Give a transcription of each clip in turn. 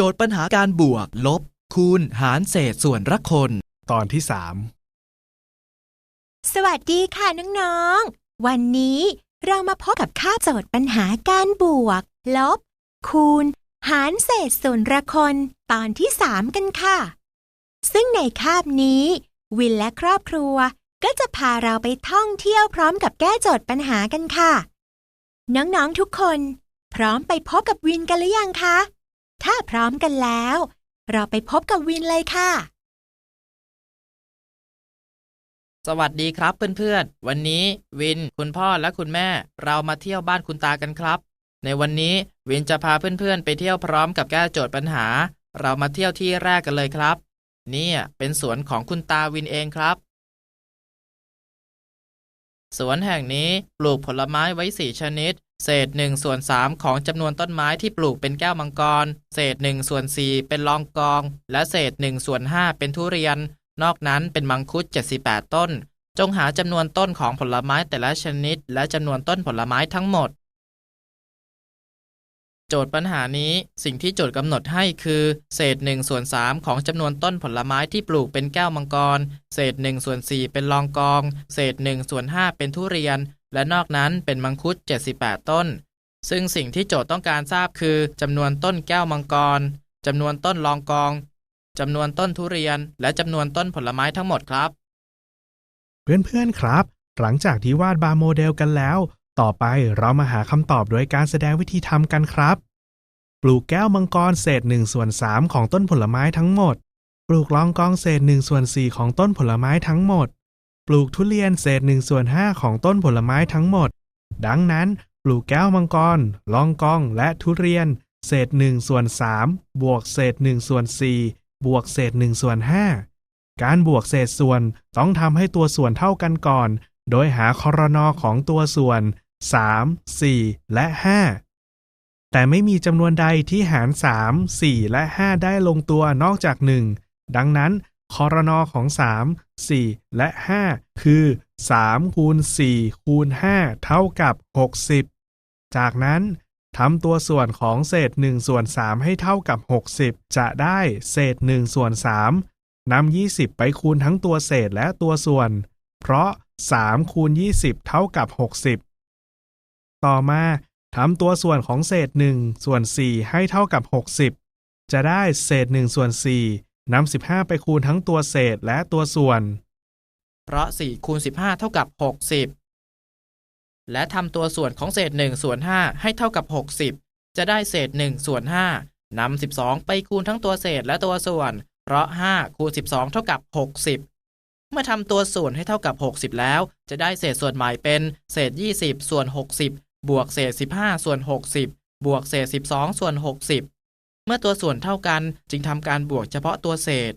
โจทย์ปัญหาการบวก ลบ คูณ หารเศษส่วนละคน ตอนที่สามสวัสดีค่ะน้องๆ วันนี้เรามาพบกับค่าบโจทย์ปัญหาการบวก ลบ คูณ หารเศษส่วนละคนตอนที่สามกันค่ะ ซึ่งในคาบนี้ วินและครอบครัวก็จะพาเราไปท่องเที่ยวพร้อมกับแก้โจทย์ปัญหากันค่ะ น้องๆทุกคน พร้อมไปพบกับวินกันหรือยังคะ ถ้าพร้อมกันแล้ว เราไปพบกับวินเลยค่ะ สวัสดีครับเพื่อนๆ วันนี้วิน คุณพ่อและคุณแม่ เรามาเที่ยวบ้านคุณตากันครับ ในวันนี้วินจะพาเพื่อนๆ ไปเที่ยวพร้อมกับแก้โจทย์ปัญหา เรามาเที่ยวที่แรกกันเลยครับ นี่เป็นสวนของคุณตาวินเองครับ สวนแห่งนี้ปลูกผลไม้ไว้สี่ชนิด เศษหนึ่งส่วนสามของจำนวนต้นไม้ที่ปลูกเป็นแก้วมังกร เศษหนึ่งส่วนสี่เป็นลองกอง และเศษหนึ่งส่วนห้าเป็นทุเรียน นอกนั้นเป็นมังคุด 78 ต้น จงหาจำนวนต้นของผลไม้แต่ละชนิด และจำนวนต้นผลไม้ทั้งหมด โจทย์ปัญหานี้สิ่งที่โจทย์กำหนดให้คือ เศษ1ส่วน3ของจำนวนต้นผลไม้ที่ปลูกเป็นแก้วมังกร เศษ1ส่วน4เป็นลองกอง เศษ1ส่วน5เป็นทุเรียน และนอกนั้นเป็นมังคุด 78 ต้น ซึ่งสิ่งที่โจทย์ต้องการทราบคือจำนวนต้นแก้วมังกรจำนวนต้นลองกองจำนวนต้นทุเรียน และจำนวนต้นผลไม้ทั้งหมดครับ เพื่อนๆครับ หลังจากที่วาดบาร์โมเดลกันแล้ว ต่อไปเรามาหาคำตอบโดยการแสดงวิธีทำกันครับ ปลูกแก้วมังกรเศษ1ส่วน3ของต้นผลไม้ทั้งหมด ปลูกลองกองเศษ1ส่วน4ของต้นผลไม้ทั้งหมด ปลูกทุเรียนเศษ1ส่วน5ของต้นผลไม้ทั้งหมด ดังนั้น ปลูกแก้วมังกร ลองกองและทุเรียน เศษ1ส่วน3บวกเศษ1ส่วน4บวกเศษ1ส่วน5การบวกเศษส่วนต้องทำให้ตัวส่วนเท่ากันก่อน โดยหาคอรนอของตัวส่วน 3 4 และ 5 แต่ไม่มีจำนวนใดที่หาร 3 4 และ 5 ได้ลงตัวนอกจาก 1 ดังนั้น คอรนอของ 3 4 และ 5 คือ3คูณ4คูณ5เท่ากับ 60 จากนั้นทำตัวส่วนของเศษ1ส่วน3ให้เท่ากับ 60 จะได้เศษ1ส่วน3นำ20 ไปคูณทั้งตัวเศษและตัวส่วน เพราะ3คูณ20 เท่ากับ 60 ต่อมาทำตัวส่วนของเศษ1ส่วน4ให้เท่ากับ 60 จะได้เศษ1ส่วน4 นำ15 ไปคูณทั้งตัวเศษและตัวส่วน เพราะ4คูณ15 เท่ากับ 60 และทำตัวส่วนของเศษ1ส่วน5ให้เท่ากับ 60 จะได้เศษ1ส่วน5นำ12 ไปคูณทั้งตัวเศษและตัวส่วน เพราะ5คูณ12 เท่ากับ 60 เมื่อทำตัวส่วนให้เท่ากับ 60 แล้ว จะได้เศษส่วนใหม่เป็นเศษ 20 ส่วน 60 บวกเศษ 15 ส่วน 60 บวกเศษ 12 ส่วน 60 เมื่อตัวส่วนเท่ากันจึงทำการบวกเฉพาะตัวเศษ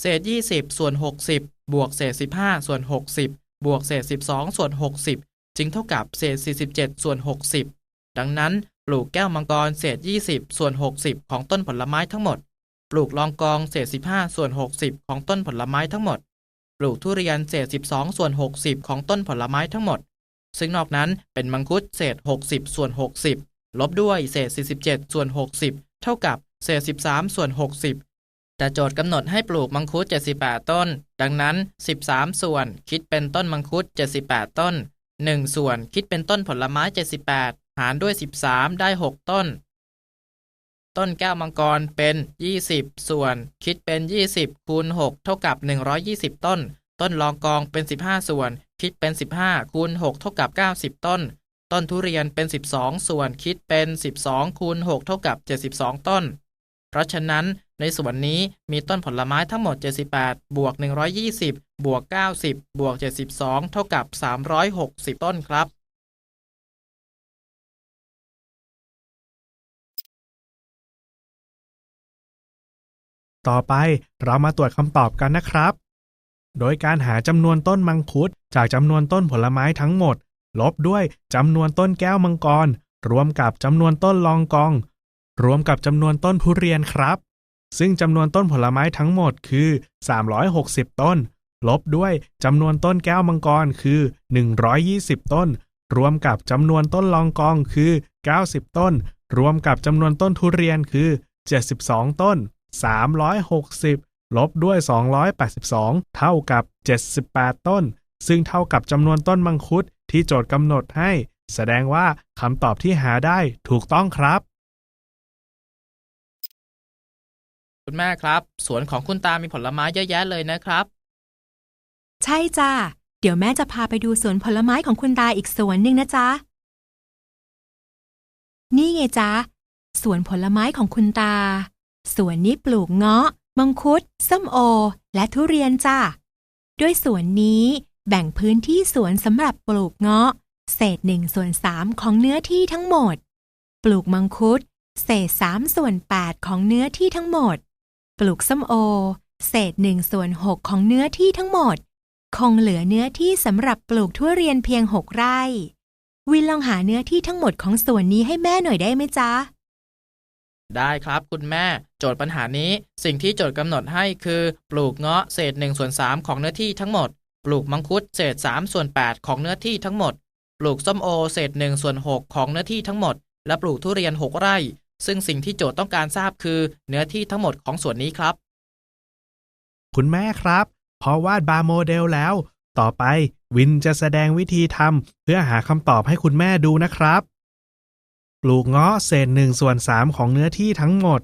เศษ 20 ส่วน 60 บวกเศษ 15 ส่วน 60 บวกเศษ 12 ส่วน 60 จึงเท่ากับเศษ 47 ส่วน 60 ดังนั้นปลูกแก้วมังกรเศษ 20 ส่วน 60 ของต้นผลไม้ทั้งหมด ปลูกลองกองเศษ 15 ส่วน 60 ของต้นผลไม้ทั้งหมด ปลูกทุเรียนเศษ 12 ส่วน 60 ของต้นผลไม้ทั้งหมด ซึ่งนอกนั้นเป็นมังคุดเศษ 60 ส่วน 60 ลบด้วยเศษ 47 ส่วน 60 เท่ากับ เศษ 13 ส่วน 60 แต่โจทย์กำหนดให้ปลูกมังคุด 78 ต้น ดังนั้น 13 ส่วนคิดเป็นต้นมังคุด 78 ต้น 1 ส่วนคิดเป็นต้นผลไม้ 78 หารด้วย 13 ได้ 6 ต้น ต้นแก้วมังกรเป็น 20 ส่วน คิดเป็น 20 คูณ 6 เท่ากับ 120 ต้น ต้นลองกองเป็น 15 ส่วน คิดเป็น 15 คูณ 6 เท่ากับ 90 ต้นต้นทุเรียนเป็น 12 ส่วนคิดเป็น 12 คูณ 6 เท่ากับ 72 ต้น เพราะฉะนั้นในส่วนนี้มีต้นผลไม้ทั้งหมด 78 บวก 120 บวก 90 บวก 72 เท่ากับ 360 ต้นครับ ต่อไปเรามาตรวจคำตอบกันนะครับ โดยการหาจำนวนต้นมังคุด จากจำนวนต้นผลไม้ทั้งหมด ลบด้วยจำนวนต้นแก้วมังกร รวมกับจำนวนต้นลองกอง รวมกับจำนวนต้นทุเรียนครับ ซึ่งจำนวนต้นผลไม้ทั้งหมดคือ 360 ต้น ลบด้วยจำนวนต้นแก้วมังกรคือ 120 ต้น รวมกับจำนวนต้นลองกองคือ 90 ต้น รวมกับจำนวนต้นทุเรียนคือ 72 ต้น 360 ลบด้วย 282 เท่ากับ 78 ต้น ซึ่งเท่ากับจำนวนต้นมังคุดที่โจทย์กำหนดให้ แสดงว่าคำตอบที่หาได้ถูกต้องครับ คุณแม่ครับ สวนของคุณตามีผลไม้เยอะแยะเลยนะครับ ใช่จ้าเดี๋ยวแม่จะพาไปดูสวนผลไม้ของคุณตาอีกสวนหนึ่งนะจ๊ะ นี่ไงจ๊ะสวนผลไม้ของคุณตา สวนนี้ปลูกเงาะ มังคุด ส้มโอ และทุเรียนจ้ะด้วยสวนนี้แบ่งพื้นที่สวนสำหรับปลูกเงาะ เศษหนึ่งส่วนสามของเนื้อที่ทั้งหมด ปลูกมังคุด เศษสามส่วนแปดของเนื้อที่ทั้งหมด ลูกส้มโอ เศษหนึ่งส่วนหกของเนื้อที่ทั้งหมด คงเหลือเนื้อที่สำหรับปลูกทุเรียนเพียงหกไร่ วินลองหาเนื้อที่ทั้งหมดของส่วนนี้ให้แม่หน่อยได้ไหมจ๊ะ ได้ครับคุณแม่ โจทย์ปัญหานี้ สิ่งที่โจทย์กำหนดให้คือ ปลูกเงาะเศษ1ส่วน3ของเนื้อที่ทั้งหมด ปลูกมังคุดเศษ3ส่วน8ของเนื้อที่ทั้งหมด ปลูกส้มโอ เศษ1ส่วน6ของเนื้อที่ทั้งหมด และปลูกทุเรียน6ไร่ ซึ่งสิ่งที่โจทย์ต้องการทราบคือ เนื้อที่ทั้งหมดของส่วนนี้ครับ คุณแม่ครับ พอวาดบาร์โมเดลแล้ว ต่อไปวินจะแสดงวิธีทำเพื่อหาคำตอบให้คุณแม่ดูนะครับ ปลูกเงาะเศษหนึ่งส่วนสามของเนื้อที่ทั้งหมด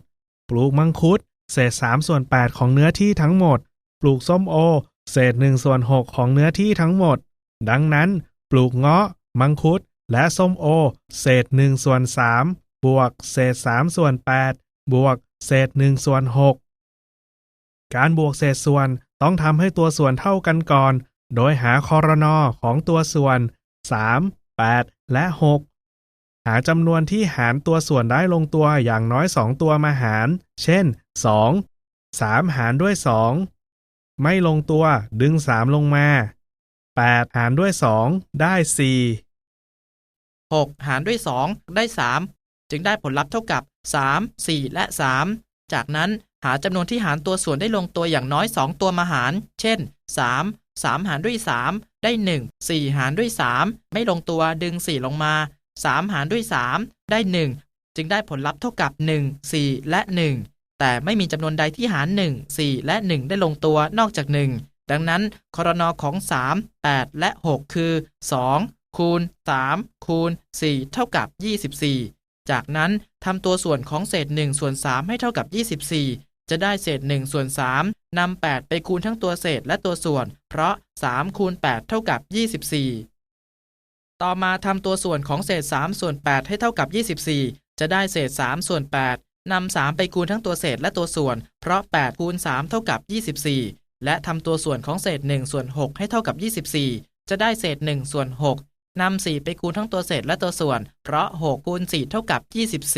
ปลูกมังคุด เศษสามส่วนแปดของเนื้อที่ทั้งหมด ปลูกส้มโอ เศษหนึ่งส่วนหกของเนื้อที่ทั้งหมด ดังนั้น ปลูกเงาะ มังคุด และส้มโอ เศษหนึ่งส่วนสาม บวกเศษสามส่วนแปดบวกเศษหนึ่งส่วนหกการบวกเศษส่วนต้องทำให้ตัวส่วนเท่ากันก่อน โดยหาคอรนอของตัวส่วน 3 8 และ 6 หาจำนวนที่หารตัวส่วนได้ลงตัวอย่างน้อย 2 ตัวมาหาร เช่น 2 3 หารด้วย 2 ไม่ลงตัวดึง 3 ลงมา 8 หารด้วย 2 ได้ 4 6 หารด้วย 2 ได้ 3 จึงได้ผลลัพธ์เท่ากับ 3 4 และ 3 จากนั้นหาจำนวนที่หารตัวส่วนได้ลงตัวอย่างน้อย 2 ตัวมาหาร เช่น 3 3 หารด้วย 3 ได้ 1 4 หารด้วย 3 ไม่ลงตัวดึง 4 ลงมา 3 หารด้วย 3 ได้ 1 จึงได้ผลลัพธ์เท่ากับ 1 4 และ 1 แต่ไม่มีจำนวนใดที่หาร 1 4 และ 1 ได้ลงตัวนอกจาก 1 ดังนั้นคอรนอของ 3 8 และ 6 คือ 2 คูณ 3 คูณ 4 เท่ากับ 24 จากนั้นทำตัวส่วนของเศษ1ส่วน3ให้เท่ากับ 24 จะได้เศษ1ส่วน3นำ8ไปคูณทั้งตัวเศษและตัวส่วน เพราะ3คูณ8เท่ากับ 24 ต่อมาทำตัวส่วนของเศษ3ส่วน8ให้เท่ากับ 24 จะได้เศษ3ส่วน8นำ3ไปคูณทั้งตัวเศษและตัวส่วน เพราะ8คูณ3เท่ากับ 24 และทำตัวส่วนของเศษ1ส่วน6ให้เท่ากับ 24 จะได้เศษ1ส่วน6 นำ4ไปคูณทั้งตัวเศษและตัวส่วน เพราะ6คูณ4เท่ากับ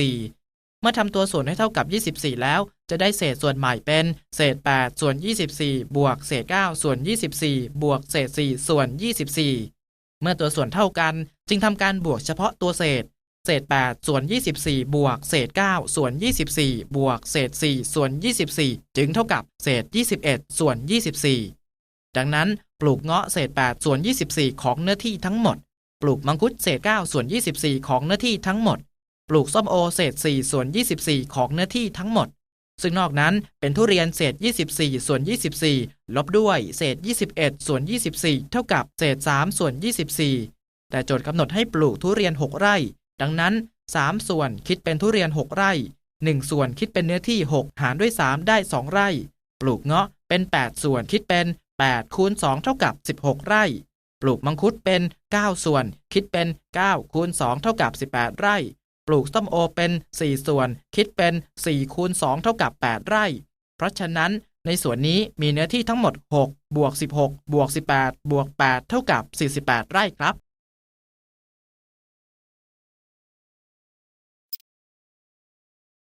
24 เมื่อทำตัวส่วนให้เท่ากับ 24 แล้ว จะได้เศษส่วนใหม่เป็น เศษ 8 ส่วน 24 บวก เศษ 9 ส่วน 24 บวก เศษ 4 ส่วน 24 เมื่อตัวส่วนเท่ากันจึงทำการบวกเฉพาะตัวเศษ เศษ 8 ส่วน 24 บวก เศษ 9 ส่วน 24 บวก เศษ 4 ส่วน 24 จึงเท่ากับ เศษ 21 ส่วน 24 ดังนั้นปลูกเงาะเศษ 8 ส่วน 24 ของเนื้อที่ทั้งหมด ปลูกมังคุดเศษ9ส่วน 24 ของเนื้อที่ทั้งหมด ปลูกส้มโอเศษ4ส่วน 24 ของเนื้อที่ทั้งหมด ซึ่งนอกนั้นเป็นทุเรียนเศษ 24 ส่วน 24 ลบด้วยเศษ 21 ส่วน 24 เท่ากับเศษ 3 ส่วน 24 แต่โจทย์กำหนดให้ปลูกทุเรียน 6 ไร่ ดังนั้น 3 ส่วนคิดเป็นทุเรียน 6 ไร่ 1 ส่วนคิดเป็นเนื้อที่ 6 หารด้วย 3 ได้ 2 ไร่ ปลูกเงาะเป็น 8 ส่วนคิดเป็น8คูณ2เท่ากับ 16 ไร่ ปลูกมังคุดเป็น 9 ส่วน คิดเป็น9คูณ2เท่ากับ 18 ไร่ ปลูกส้มโอเป็น 4 ส่วน คิดเป็น4คูณ2เท่ากับ 8 ไร่ เพราะฉะนั้นในส่วนนี้มีเนื้อที่ทั้งหมด 6 บวก 16 บวก 18 บวก 8 เท่ากับ 48 ไร่ครับ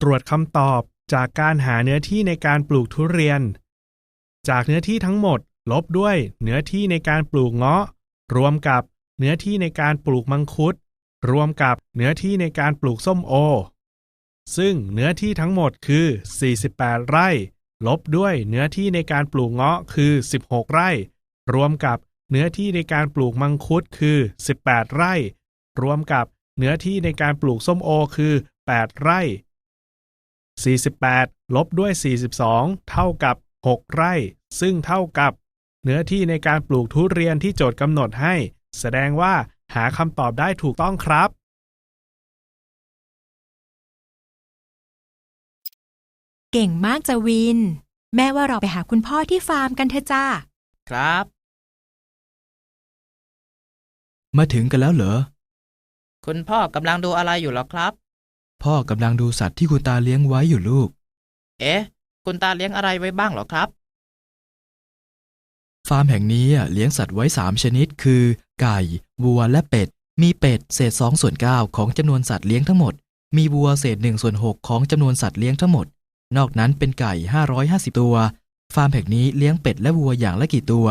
ตรวจคำตอบจากการหาเนื้อที่ในการปลูกทุเรียน จากเนื้อที่ทั้งหมดลบด้วยเนื้อที่ในการปลูกเงาะ รวมกับเนื้อที่ในการปลูกมังคุด รวมกับเนื้อที่ในการปลูกส้มโอ ซึ่งเนื้อที่ทั้งหมดคือ 48 ไร่ ลบด้วยเนื้อที่ในการปลูกเงาะคือ 16 ไร่ รวมกับเนื้อที่ในการปลูกมังคุดคือ 18 ไร่ รวมกับเนื้อที่ในการปลูกส้มโอคือ 8 ไร่ 48 ลบด้วย 42 เท่ากับ 6 ไร่ ซึ่งเท่ากับ เนื้อที่ในการปลูกทุเรียนที่โจทย์กำหนดให้ แสดงว่าหาคำตอบได้ถูกต้องครับ เก่งมากจะวิน แม่ว่าเราไปหาคุณพ่อที่ฟาร์มกันเถอะจ้า ครับ มาถึงกันแล้วเหรอ คุณพ่อกำลังดูอะไรอยู่หรอครับ พ่อกำลังดูสัตว์ที่คุณตาเลี้ยงไว้อยู่ลูก เอ๊ะ คุณตาเลี้ยงอะไรไว้บ้างเหรอครับ ฟาร์มแห่งนี้เลี้ยงสัตว์ไว้ 3 ชนิด คือ ไก่ วัวและเป็ด มีเป็ดเศษ2ส่วน9ของจำนวนสัตว์เลี้ยงทั้งหมด มีวัวเศษ1ส่วน6ของจำนวนสัตว์เลี้ยงทั้งหมด นอกนั้นเป็นไก่ 550 ตัว ฟาร์มแห่งนี้เลี้ยงเป็ดและวัวอย่างละกี่ตัว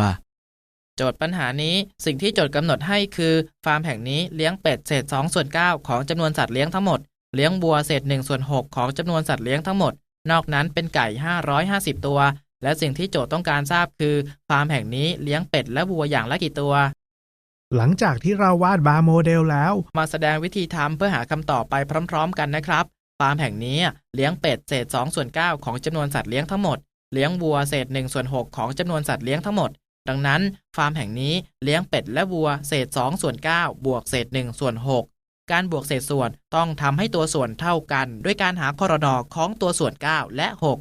โจทย์ปัญหานี้สิ่งที่โจทย์กำหนดให้คือ ฟาร์มแห่งนี้เลี้ยงเป็ดเศษ2ส่วน9ของจำนวนสัตว์เลี้ยงทั้งหมด เลี้ยงวัวเศษ1ส่วน6ของจำนวนสัตว์เลี้ยงทั้งหมด นอกนั้นเป็นไก่ 550 ตัว และสิ่งที่โจทย์ต้องการทราบคือฟาร์มแห่งนี้เลี้ยงเป็ดและวัวอย่างละกี่ตัว หลังจากที่เราวาดบาร์โมเดลแล้ว มาแสดงวิธีทำเพื่อหาคำตอบไปพร้อม ๆ กันนะครับ ฟาร์มแห่งนี้เลี้ยงเป็ดเศษ2ส่วน9ของจำนวนสัตว์เลี้ยงทั้งหมด เลี้ยงวัวเศษ1ส่วน6ของจำนวนสัตว์เลี้ยงทั้งหมด ดังนั้น ฟาร์มแห่งนี้เลี้ยงเป็ดและวัวเศษ2ส่วน9บวกเศษ1ส่วน6การบวกเศษส่วนต้องทำให้ตัวส่วนเท่ากัน ด้วยการหาคอรดอของตัวส่วน 9 และ6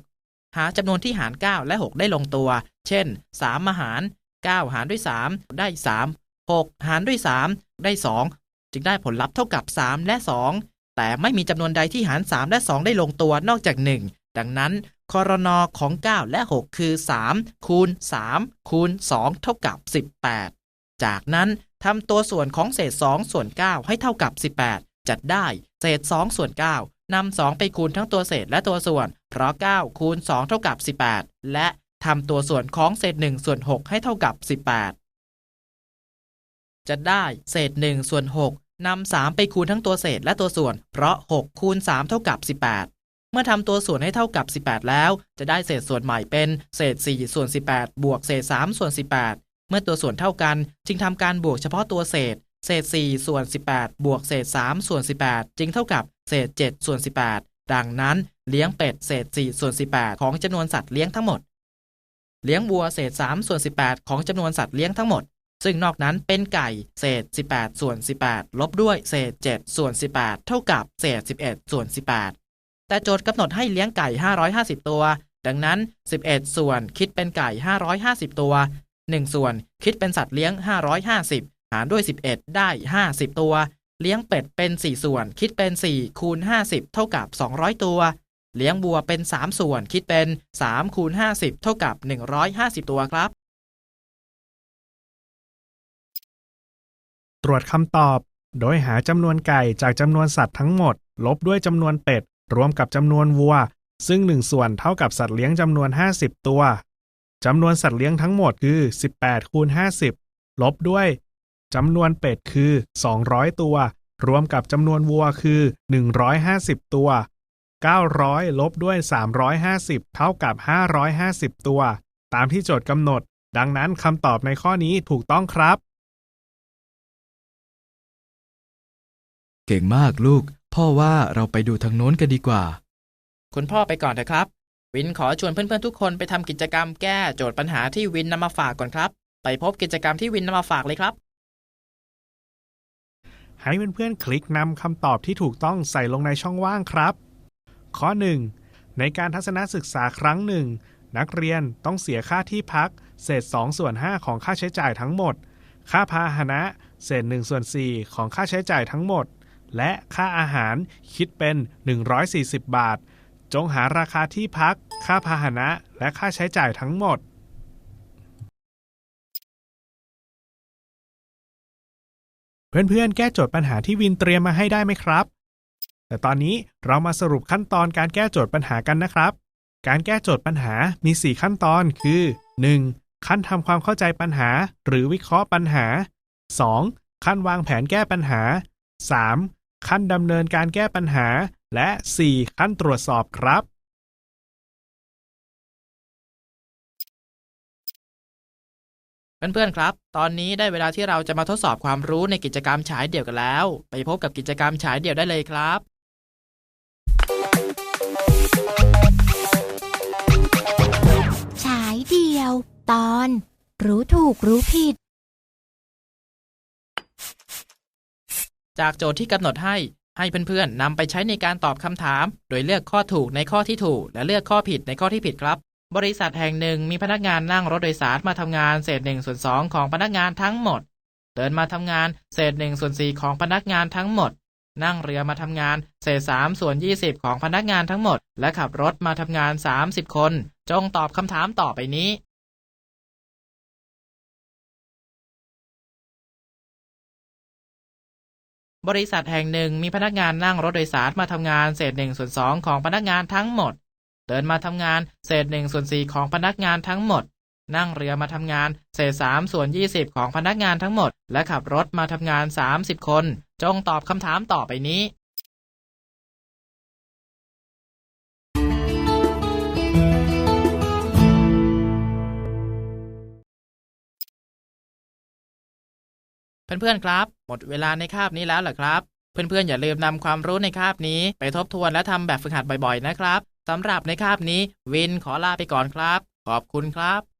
หาจำนวนที่หาร 9 และ 6 ได้ลงตัว เช่น 3 มาหาร 9 หารด้วย 3 ได้ 3 6 หารด้วย 3 ได้ 2 จึงได้ผลลัพธ์เท่ากับ 3 และ 2 แต่ไม่มีจำนวนใดที่หาร 3 และ 2 ได้ลงตัวนอกจาก 1 ดังนั้นคอรนอของ 9 และ 6 คือ 3 คูณ 3 คูณ 2 เท่ากับ 18 จากนั้นทำตัวส่วนของเศษ 2 ส่วน 9 ให้เท่ากับ 18 จัดได้ เศษ 2 ส่วน 9 นำ2ไปคูณทั้งตัวเศษและตัวส่วน เพราะ 9 คูณ 2 เท่ากับ 18 และทำตัวส่วนของเศษ1ส่วน 6 ให้เท่ากับ 18 จะได้เศษ1ส่วน6นำ3ไปคูณทั้งตัวเศษและตัวส่วน เพราะ 6 คูณ 3 เท่ากับ 18 เมื่อทำตัวส่วนให้เท่ากับ 18 แล้ว จะได้เศษส่วนใหม่เป็นเศษ4ส่วน 18 บวกเศษ3ส่วน 18 เมื่อตัวส่วนเท่ากัน จึงทำการบวกเฉพาะตัวเศษ เศษ4ส่วน 18 บวกเศษ3ส่วน 18 จึงเท่ากับ เศษ7ส่วน18 ดังนั้นเลี้ยงเป็ดเศษ4ส่วน18 ของจำนวนสัตว์เลี้ยงทั้งหมด เลี้ยงวัวเศษ3ส่วน18 ของจำนวนสัตว์เลี้ยงทั้งหมด ซึ่งนอกนั้นเป็นไก่เศษ 18 ส่วน 18 ลบด้วยเศษ 7 ส่วน 18 เท่ากับเศษ 11 ส่วน 18 แต่โจทย์กำหนดให้เลี้ยงไก่ 550 ตัว ดังนั้น 11 ส่วนคิดเป็นไก่ 550 ตัว 1 ส่วนคิดเป็นสัตว์เลี้ยง 550 หารด้วย 11 ได้ 50 ตัว เลี้ยงเป็ดเป็น 4 ส่วน คิดเป็น 4 คูณ 50 เท่ากับ 200 ตัว เลี้ยงบัวเป็น 3 ส่วน คิดเป็น3คูณ50 เท่ากับ 150 ตัวครับ ตรวจคำตอบ โดยหาจำนวนไก่จากจำนวนสัตว์ทั้งหมด ลบด้วยจำนวนเป็ด รวมกับจำนวนวัว ซึ่ง 1 ส่วนเท่ากับสัตว์เลี้ยงจำนวน 50 ตัวจำนวนสัตว์เลี้ยงทั้งหมดคือ 18คูณ50 ลบด้วย จำนวนเป็ดคือ 200 ตัว รวมกับจำนวนวัวคือ 150 ตัว 900 ลบด้วย 350 เท่ากับ 550 ตัว ตามที่โจทย์กำหนด ดังนั้นคำตอบในข้อนี้ถูกต้องครับ เก่งมากลูก พ่อว่าเราไปดูทางโน้นกันดีกว่า คุณพ่อไปก่อนเถอะครับ วินขอชวนเพื่อนๆทุกคนไปทำกิจกรรมแก้โจทย์ปัญหาที่วินนำมาฝากก่อนครับ ไปพบกิจกรรมที่วินนำมาฝากเลยครับ ให้เพื่อนๆคลิกนำคำตอบที่ถูกต้องใส่ลงในช่องว่างครับ ข้อ 1. ในการทัศนศึกษาครั้งหนึ่ง นักเรียนต้องเสียค่าที่พัก เศษ2ส่วน5ของค่าใช้จ่ายทั้งหมด ค่าพาหนะ เศษ1ส่วน4ของค่าใช้จ่ายทั้งหมด และค่าอาหารคิดเป็น 140 บาท จงหาราคาที่พัก ค่าพาหนะ และค่าใช้จ่ายทั้งหมด เพื่อนๆ แก้โจทย์ปัญหาที่วินเตรียมมาให้ได้ไหมครับ แต่ตอนนี้เรามาสรุปขั้นตอนการแก้โจทย์ปัญหากันนะครับ การแก้โจทย์ปัญหามี 4 ขั้นตอนคือ 1. ขั้นทำความเข้าใจปัญหา หรือวิเคราะห์ปัญหา 2. ขั้นวางแผนแก้ปัญหา 3. ขั้นดำเนินการแก้ปัญหา และ 4. ขั้นตรวจสอบครับ เพื่อนๆครับ ตอนนี้ได้เวลาที่เราจะมาทดสอบความรู้ในกิจกรรมฉายเดี่ยวกันแล้ว ไปพบกับกิจกรรมฉายเดี่ยวได้เลยครับ ฉายเดี่ยว ตอน รู้ถูกรู้ผิด จากโจทย์ที่กำหนดให้ ให้เพื่อนๆนำไปใช้ในการตอบคำถาม โดยเลือกข้อถูกในข้อที่ถูก และเลือกข้อผิดในข้อที่ผิดครับ บริษัทแห่งหนึ่งมีพนักงานนั่งรถโดยสารมาทำงานเศษหนึ่งส่วนสองของพนักงานทั้งหมด เดินมาทำงานเศษหนึ่งส่วนสี่ของพนักงานทั้งหมด นั่งเรือมาทำงานเศษสามส่วนยี่สิบของพนักงานทั้งหมด และขับรถมาทำงานสามสิบคน จงตอบคำถามต่อไปนี้ บริษัทแห่งหนึ่งมีพนักงานนั่งรถโดยสารมาทำงานเศษหนึ่งส่วนสองของพนักงานทั้งหมด เดินมาทำงานเศษหนึ่งส่วนสี่ของพนักงานทั้งหมด นั่งเรือมาทำงานเศษสามส่วนยี่สิบของพนักงานทั้งหมด และขับรถมาทำงานสามสิบคน จงตอบคำถามต่อไปนี้เพื่อนๆครับ หมดเวลาในคาบนี้แล้วเหรอครับ เพื่อนๆอย่าลืมนำความรู้ในคาบนี้ไปทบทวนและทำแบบฝึกหัดบ่อยๆนะครับ สำหรับในคาบนี้ วินขอลาไปก่อนครับ ขอบคุณครับ